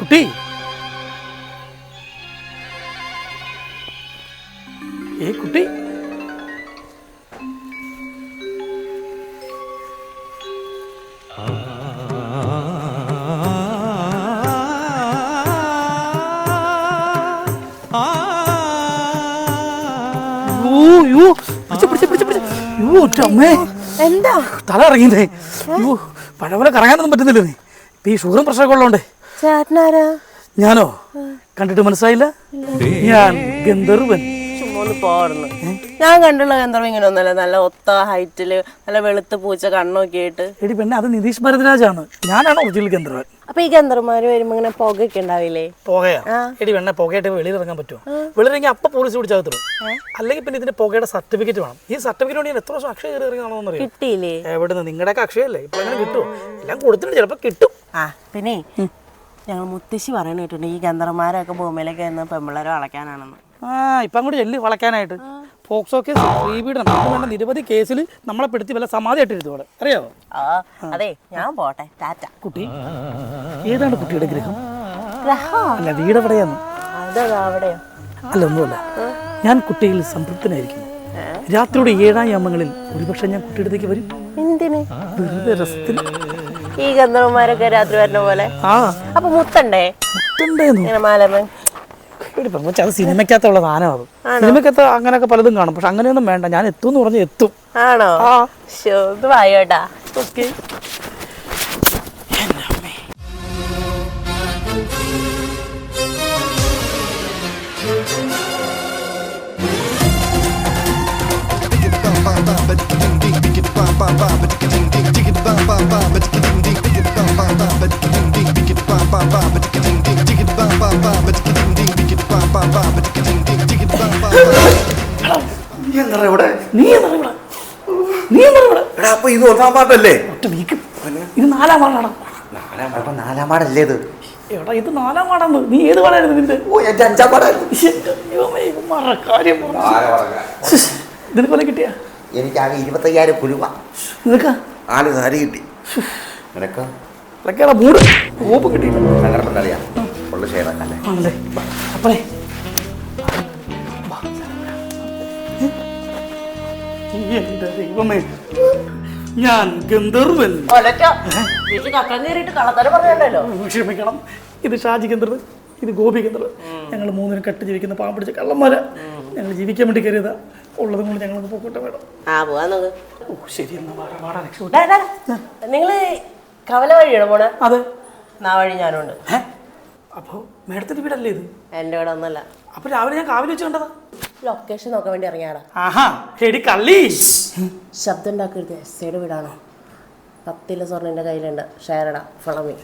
കുട്ടി. ഏ കുട്ടി. എന്താ? തല ഇറങ്ങിയേ അയ്യോ പഴപോലെ കറങ്ങാനൊന്നും പറ്റുന്നില്ല നീ? ഇപ്പൊ ഈ ഷുഗറും പ്രഷറൊക്കെ ഉള്ളതുകൊണ്ട് ചേട്ടനാരാ ഞാനോ? കണ്ടിട്ട് മനസ്സായില്ല ഞാൻ ഗന്ധർവൻ. ഞാൻ കണ്ടുള്ള ഗന്ധർവ് ഇങ്ങനെ ഒന്നല്ല നല്ല ഒത്ത ഹൈറ്റിൽ നല്ല വെളുത്ത പൂച്ച കണ്ണൊക്കെ ആയിട്ട് എടി പെണ്ണെ അത് നിതീഷ് ഭരദ്രാജാണ് ഞാനാണ് ഒറിജിനൽ ഗന്ധർവൻ. അപ്പൊ ഈ ഗന്ധർവന്മാര് വരുമ്പോ ഇങ്ങനെ പുകയൊക്കെ ഉണ്ടാവില്ലേ? പുകയാ. എടി പെണ്ണെ പുകയായിട്ട് വെളിയിൽ ഇറങ്ങാൻ പറ്റുമോ വെളിയിറങ്ങി അപ്പൊ പോലീസ് പിടിച്ചാകത്തുള്ളൂ അല്ലെങ്കിൽ പിന്നെ ഇതിന്റെ പുകയുടെ സർട്ടിഫിക്കറ്റ് വേണം. ഈ സർട്ടിഫിക്കറ്റ് വേണ്ടി ഞാൻ എത്ര വർഷം അക്ഷയ കയറി ഇറങ്ങിയാണോ അറിയാം? കിട്ടിയില്ലേ? നിന്ന് നിങ്ങളുടെ അക്ഷയല്ലേ ഇപ്പൊ അങ്ങനെ കിട്ടുമോ എല്ലാം കൊടുത്തിട്ട് ചിലപ്പോ കിട്ടും. ആ പിന്നെ ഞങ്ങൾ മുത്തശ്ശി പറയണ കേട്ടിട്ടുണ്ട് ഈ ഗന്ധർമാരൊക്കെ ഭൂമിയിലേക്ക് എന്ന് പെമ്പിള്ളേരെ വളയ്ക്കാനാണെന്ന്. ആ ഇപ്പം അങ്ങോട്ട് ചെല്ലി വളയ്ക്കാനായിട്ട്. പോക്സോ കേസ് ശ്രീപീഡനം ഇത് വേണ്ട നിരവധി കേസിൽ നമ്മളെ പെടുത്തി വല്ല സമാധിയായിട്ട് എഴുതുവാടെ അറിയോ ആ അതെ ഞാൻ പോട്ടെ ടാറ്റ. കുട്ടി ഏതാണ് കുട്ടിയുടെ ഗ്രഹം? അല്ല വീടെവിടെയാന്ന് എവിടെയാണ്? അല്ല ഒന്നുമല്ല. ഞാൻ കുട്ടിയിൽ സംതൃപ്തനായിരിക്കുന്നു. രാത്രിയുടെ ഏഴാം യാമങ്ങളിൽ ഒരുപക്ഷെ ഞാൻ കുട്ടിയുടെ വരും. എന്തിനെ? വെറുതെ രസത്തിന്. ഈ ഗന്ധർവന്മാരൊക്കെ രാത്രി വരുന്ന പോലെ? അപ്പൊ മുത്തണ്ടേ? ഇങ്ങനെ മാലമൻ പെങ്കൊച്ചെ, അത് സിനിമയ്ക്കകത്തുള്ള സാധനം അത്. സിനിമക്കകത്ത് അങ്ങനെയൊക്കെ പലതും കാണും പക്ഷെ അങ്ങനെയൊന്നും വേണ്ട. ഞാൻ എത്തും എന്ന് പറഞ്ഞ് എത്തും. ആണോ? ശോ ഇത് വായോട്ടാ ഓക്കെ. എടാ അപ്പൊ ഇത് ഒന്നാം പാട്ടല്ലേ? ഒറ്റ വീക്ക് ഇത് നാലാം പാട്ട് നാലാം പാടല്ലേ ഇത്? എടാ ഇത് നാലാം പാടാന്ന് നീ ഏത് വാടായിരുന്നു നിന്റെ ഓ എന്റെ അഞ്ചാം പാടായിരുന്നു. ശ്ശ്, നിനക്ക് പോലെ കിട്ടിയ? എനിക്കാകെ ഇരുപത്തയ്യായിരം കുരുവ. നിനക്ക്? സാരി കിട്ടി. നിനക്ക്? മൂട്. കോപ്പ് കിട്ടിയില്ല ആണല്ലേ? അപ്പളേ എന്റെ ദൈവമേ ഞാൻ ഗന്ധർവൻ. ക്ഷമിക്കണം. ഇത് ഷാജി ഗന്ധർവൻ ഇത് ഗോപി ഗന്ധർവൻ. ഞങ്ങൾ മൂന്നിനും കെട്ട് ജീവിക്കുന്ന പാവം പിടിച്ച കള്ളന്മാരാ ഞങ്ങൾ ജീവിക്കാൻ വേണ്ടി കയറിയതാ. ഉള്ളതും കൊണ്ട് ഞങ്ങൾ പോക്കോട്ടെ വേണം ആ പോവാ ഓ ശരി എന്നാ. നിങ്ങൾ കവല വഴിയാണോ പോണേ? അതെ. നാ വഴി ഞാനുണ്ട്. ഏ? അപ്പോ മേഡത്തിന്റെ വീടല്ലേ ഇത്? എന്റെ വീടൊന്നല്ല ഒന്നല്ല അപ്പൊ രാവിലെ ഞാൻ കാവിലെ വെച്ച് കണ്ടതാ. ലൊക്കേഷൻ നോക്കാൻ വേണ്ടി ഇറങ്ങിയാടാ ആഹാ എടി കള്ളി. ശബ്ദം ഉണ്ടാക്കരുത്. എസ് സൈഡ് വീടാണോ? പത്തിലെ സ്വർണിന്റെ കയ്യിലുണ്ട്. ഷെയർ ഇടാം. ഫളമി